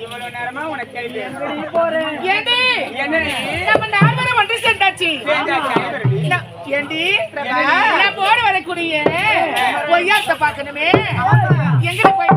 இவ்வளவு நேரமா உனக்கு கேள்வி ஏண்டி? நம்ம ஒன்று சேர்ந்தாச்சு. நான்- ஏண்டி? நான் போட வரக்கூடிய பொய்யாத்த பார்க்கணுமே எங்க போயிட்டாம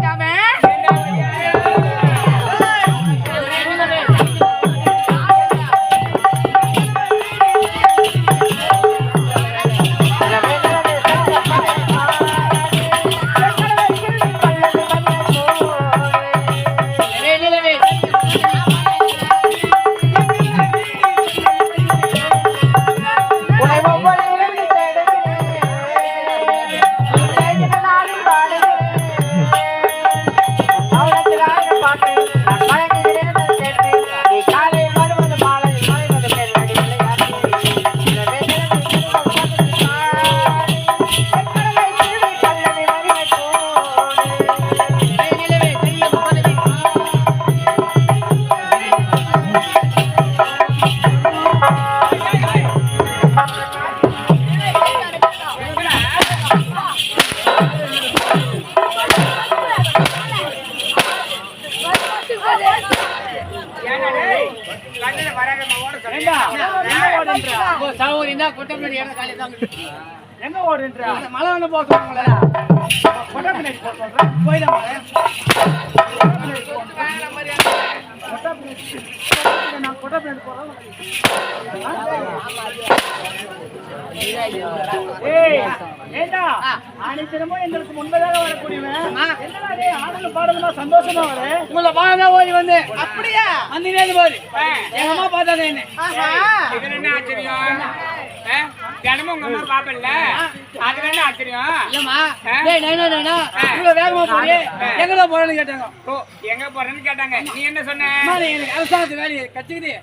எங்க ஓடுன்ற மழை வந்து போக சொல்லுங்களே கொட்டை பின்னாடி போ சொல்றேன். போயிடா நான் கொட்டை போறேன். ஏய், ஏண்டா? அனைத்தினமும் எங்களுக்கு முன்பதாக வரக்கூடியவன். என்னடா டேய், ஆடலும் பாடலுமா சந்தோஷமா வர உங்களை வாங்க ஓடி வந்து அப்படியா அந்த நேரம் போது எங்க அம்மா பார்த்தாங்க என்ன ஆஹா என்ன ஆச்சரியம் தினமும் உங்க அம்மா பாப்பல்ல அதுல என்ன ஆச்சரியம். இல்லம்மா டேய் நைனா நைனா. இவ்வளவு வேகமா போறே எங்க தான் போறேன்னு கேட்டாங்க. ஓ எங்க போறேன்னு கேட்டாங்க. நீ என்ன சொன்ன? எனக்கு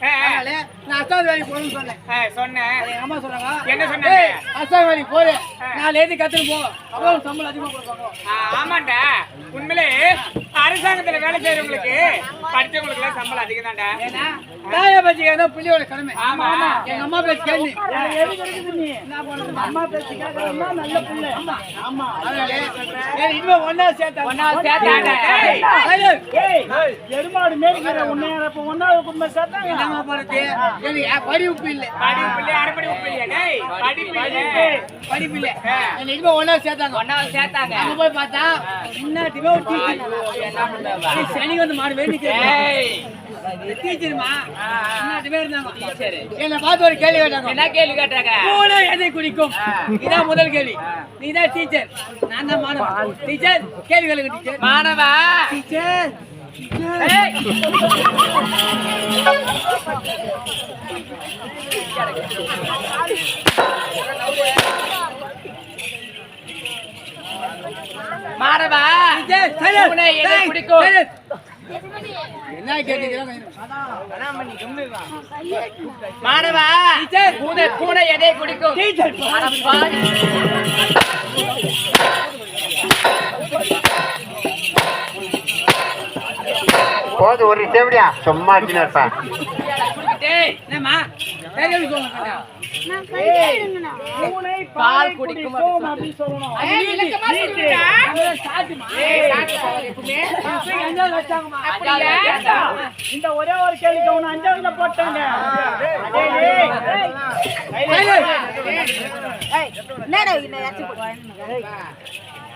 ஆ. அதனால நான் அரசாங்க வேலைக்கு போகணும்னு சொன்னேன். சொன்னேன் அம்மா சொன்னாங்க. என்ன? டேய் அரசாங்க வேலைக்கு போடு. நாலு ஏத்தி கத்துட்டு போ. அப்புறம் சம்பளம் அதிகமா கொடுப்பாங்க ஆ, ஆமாண்டா. உண்மையிலே அரசாங்கத்துல வேலை செய்யறவங்களுக்கு படிச்சவங்களுக்கு எல்லாம் சம்பளம் அதிகம் தான்டா தாயை பத்தி கேட்டா பிள்ளையோட கடமை. ஆமா, ஆமா. எங்க அம்மா பேச்சு கேள்வி அம்மா பேச்சு நல்ல பிள்ளை. ஆமா. இனிமே ஒன்னா சேர்த்தா. சேர்த்தாங்க. எருமாடு மேய்க்கிற உன்னை இப்ப ஒன்னாவது குடும்பம் சேர்த்தாங்க என்னம்மா பண்ணுது எனக்கு படிப்பு இல்லை. படிப்பு இல்லையா அரைப்படி உப்பு இல்லையா டேய் படிப்பு இல்லையா படிப்பு இல்லை. என்னை இனிமே ஒன்னா சேர்த்தாங்க ஒன்னாவது சேர்த்தாங்க. அங்க போய் பார்த்தா இன்னும் ஒரு சனி வந்து மாடு வேண்டி என்ன பார்த்து ஒரு கேள்வி கேட்டாங்க. என்ன கேள்வி கேட்டாங்க? பூனை எதை குடிக்கும் இதான் முதல் கேள்வி. நீ தான் டீச்சர். நான் தான் மாணவன். டீச்சர் கேள்வி கேளுங்க டீச்சர். மாணவா? டீச்சர் மாணவா? குடிக்கும்? என்ன கேட்டீங்க மாணவா பூனை பூனை எதை குடிக்கும். போது ஒரு செவடியா சும்மா இருப்பேன். பால் குடிக்கும் அப்படின்னு சொல்லணும். இந்த ஒரே ஒரு கேள்விக்கு அவனு அஞ்சாவதுல போட்டாங்க என்னடா இந்த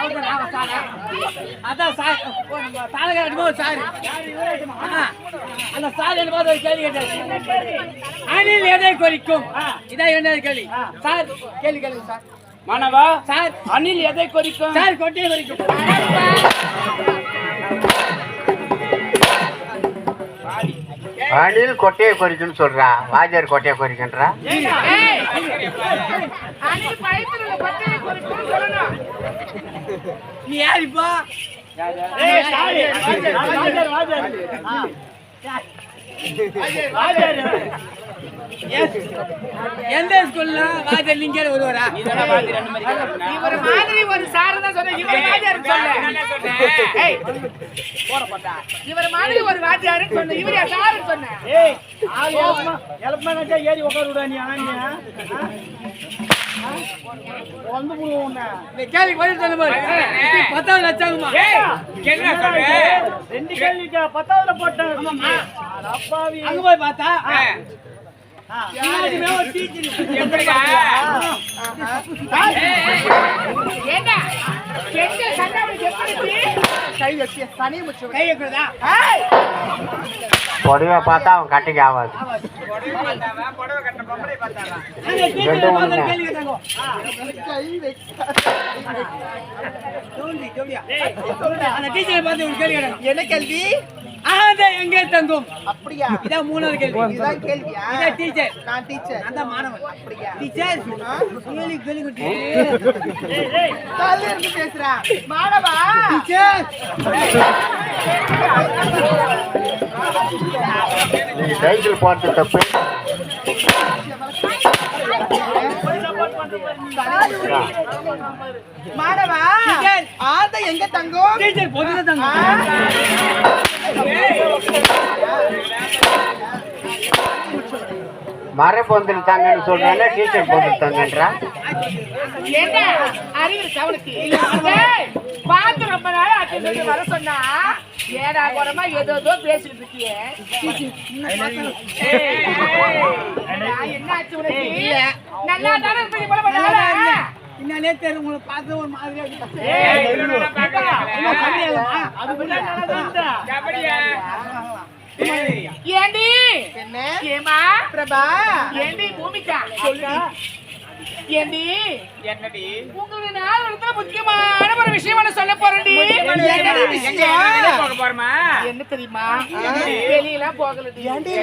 என்ன. அதான் சாரி. தாலுகா அடிமா சாரி. அந்த சாரி என்ன பார்த்து கேள்வி கேட்டாரு. அணில் எதை குறிக்கும் இதான் இரண்டாவது கேள்வி சார் கேள்வி கேளுங்க சார் மாணவா சார் அணில் எதை குறிக்கும் சார் கொட்டையை குறிக்கும் அணில் கொட்டையை குறிக்குன்னு சொல்றா வாஜர் கொட்டையை குறிக்கின்றா வாஜர், வாஜர், வாஜர். வாஜர். எந்த ஸ்கூல்ல வாத்தியார் நீங்க வருவாரா இவர் மாதிரி ஒரு சார் தான் சொன்ன வாத்தியார் இவர் மாதிரி ஒரு வாத்தியார் சொன்ன இவர் சார் சொன்ன ஏறி உட்கார விடா நீ ஆனியா வந்து கேள்விக்கு பதில் சொல்ல பாரு பத்தாவது லட்சங்கம்மா என்னடா இது? ரெண்டு கேள்விக்கா பத்தாவதுல அங்க போய் பார்த்தா? ஒரு டீச்சர் பெண்கள் கண்ணாடி எப்படி கை வச்சு தனி முச்சு கை வைக்கிறதா பொடிவை பார்த்தா அவன் கட்டிக்கு ஆகாது என்ன கேள்வி? ஆனந்த எங்கே தங்கும்? அப்படியா? இதான் மூணாவது கேள்வி. இதுதான் கேள்வியா? இதான் டீச்சர் நான் டீச்சர் அந்த மாணவன். அப்படியா? டீச்சர் கேள்வி கேள்வி குட்டி. தள்ளி இருந்து பேசுறேன் மாணவா? டீச்சர் நீ சைக்கிள் போறது தப்பு. மாணவா? டீச்சர். ஆந்த எங்க தங்கும்? டீச்சர் பொதுல தங்கும். மரம் பொந்திருத்தாங்கன்னு சொல்றாங்க டீச்சர் பொந்திருத்தாங்கன்றா என்ன அறிவு கவனுக்கு பார்த்து ரொம்ப நாள் அட்டை வர சொன்னா ஏடா குறமா ஏதோ ஏதோ பேசிட்டு இருக்கியே என்ன ஆச்சு உனக்கு நல்லா தானே இருப்பீங்க போல என்னன்னே தெரியல உங்களை பார்த்து ஒரு மாதிரியா நல்லா ஏண்டி? என்ன? ஏமா பிரபா? ஏண்டி பூமிக்கா? சொல்லு ஏண்டி? என்னடி? உங்களுக்கு நாலு இடத்துல முக்கியமான ஒரு விஷயம் ஒண்ணு சொல்ல போறேன்டி. என்னடி விஷயம்? போக போறமா? என்ன தெரியுமா? வெளியெல்லாம் போகலடி? ஏண்டி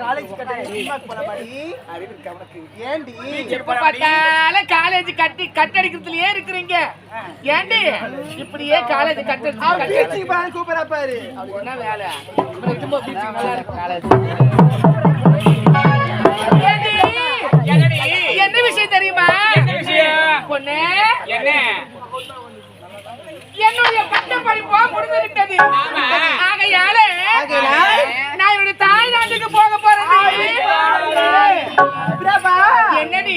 காலேஜ் கட்ட சினிமாக்கு போற மாதிரி அறிவு இருக்கா உனக்கு ஏண்டி? எப்ப பார்த்தாலும் காலேஜ் கட்டி கட்டடிக்கிறதுலயே இருக்கிறீங்க. ஏண்டி? இப்படியே காலேஜ் பீச்சுக்கு போறான்னு கூப்பிடறா பாரு. என்ன வேலை? திரும்ப நல்லா இருக்கும். காலேஜ் பொண்ணு. என்னுடைய பட்ட படிப்பா முடிந்து விட்டது ஆகையால நான் என்னுடைய தாய் நாட்டுக்கு போக போறேன். பிரபா என்னடி?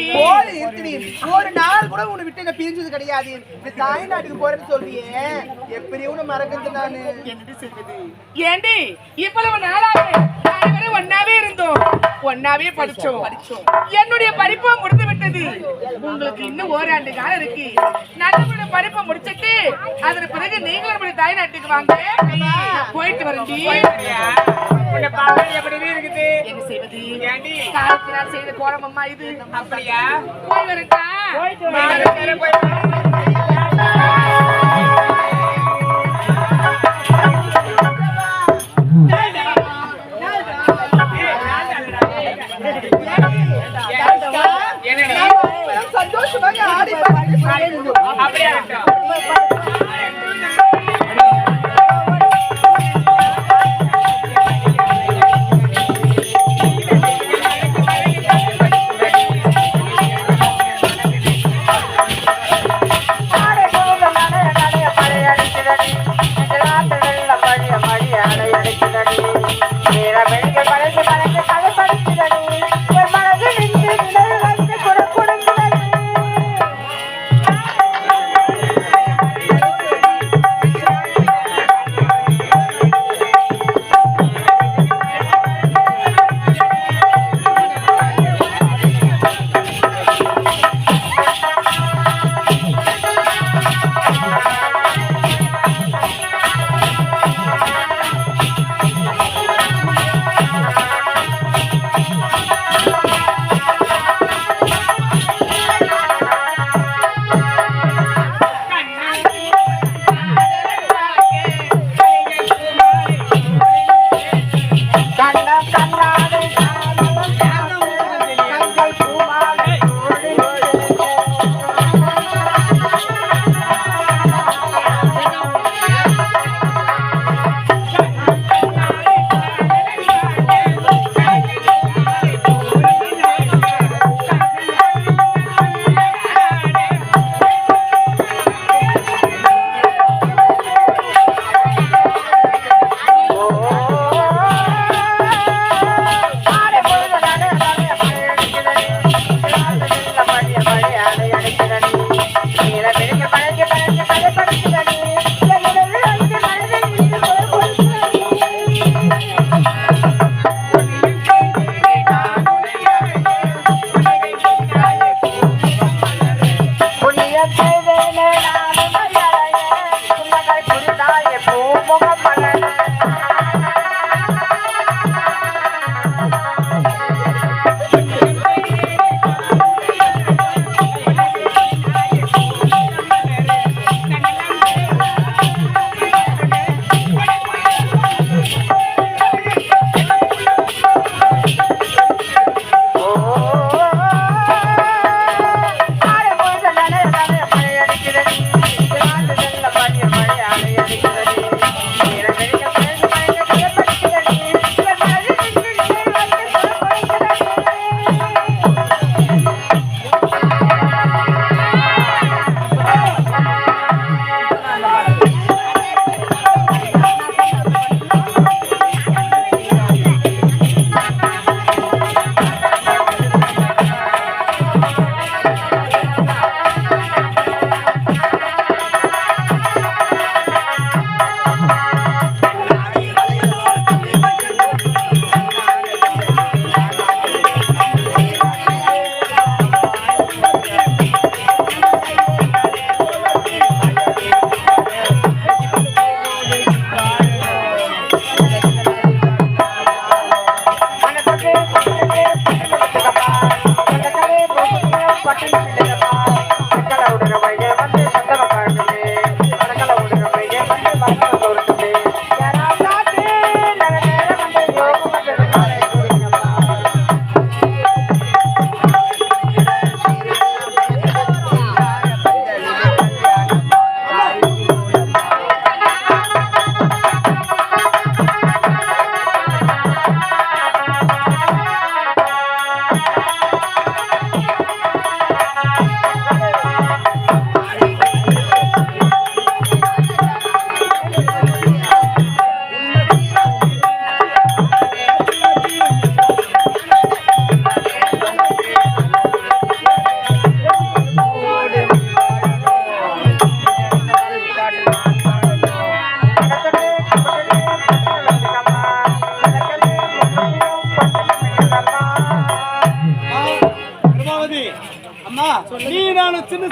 ஒரு நாள் கூட உன்னை விட்டு என்ன பிரிஞ்சது கிடையாது. இந்த தாய் நாட்டுக்கு போறேன்னு சொல்றியே. எப்படியும் உன்னை மறக்கிறது நானு? என்னடி செய்வது? ஏண்டி இவ்வளவு அனைவரும் ஒன்னாவே இருந்தோம். ஒன்னாவே படிச்சோம். என்னுடைய படிப்பு முடிந்து விட்டது உங்களுக்கு இன்னும் ஓராண்டு காலம் இருக்கு. நல்லபடியா படிப்பை முடிச்சிட்டு அதன் பிறகு நீங்களும் நம்முடைய தாய் நாட்டுக்கு வாங்க. போயிட்டு வரண்டி. என்ன செய்வது? காலத்தினால் செய்த கோலம் அம்மா இது. அப்படியா? போய் வரட்டா சந்தோஷமாக கண்ணாடி Mira,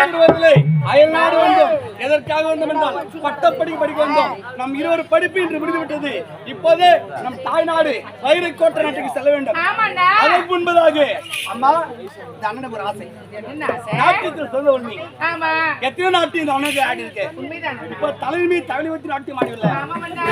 சிறுவர்களே அயல்நாடு வந்தோம் எதற்காக வந்தோம் என்றால் பட்டப்படி படிக்க வந்தோம் நம் இருவர் படிப்பு இன்று முடிந்துவிட்டது இப்போதே நம் தாய்நாடு வைரக்கோட்டை நாட்டுக்கு செல்ல வேண்டும். அதற்கு முன்பதாக அம்மா இந்த அண்ணனுக்கு ஒரு ஆசை? நாட்டியத்தில் சொல்ல ஆமா. எத்தனையோ நாட்டியம் இந்த அண்ணனுக்கு ஆடி இருக்கு இப்போ தலைமை வச்சு நாட்டியம் ஆமாண்டா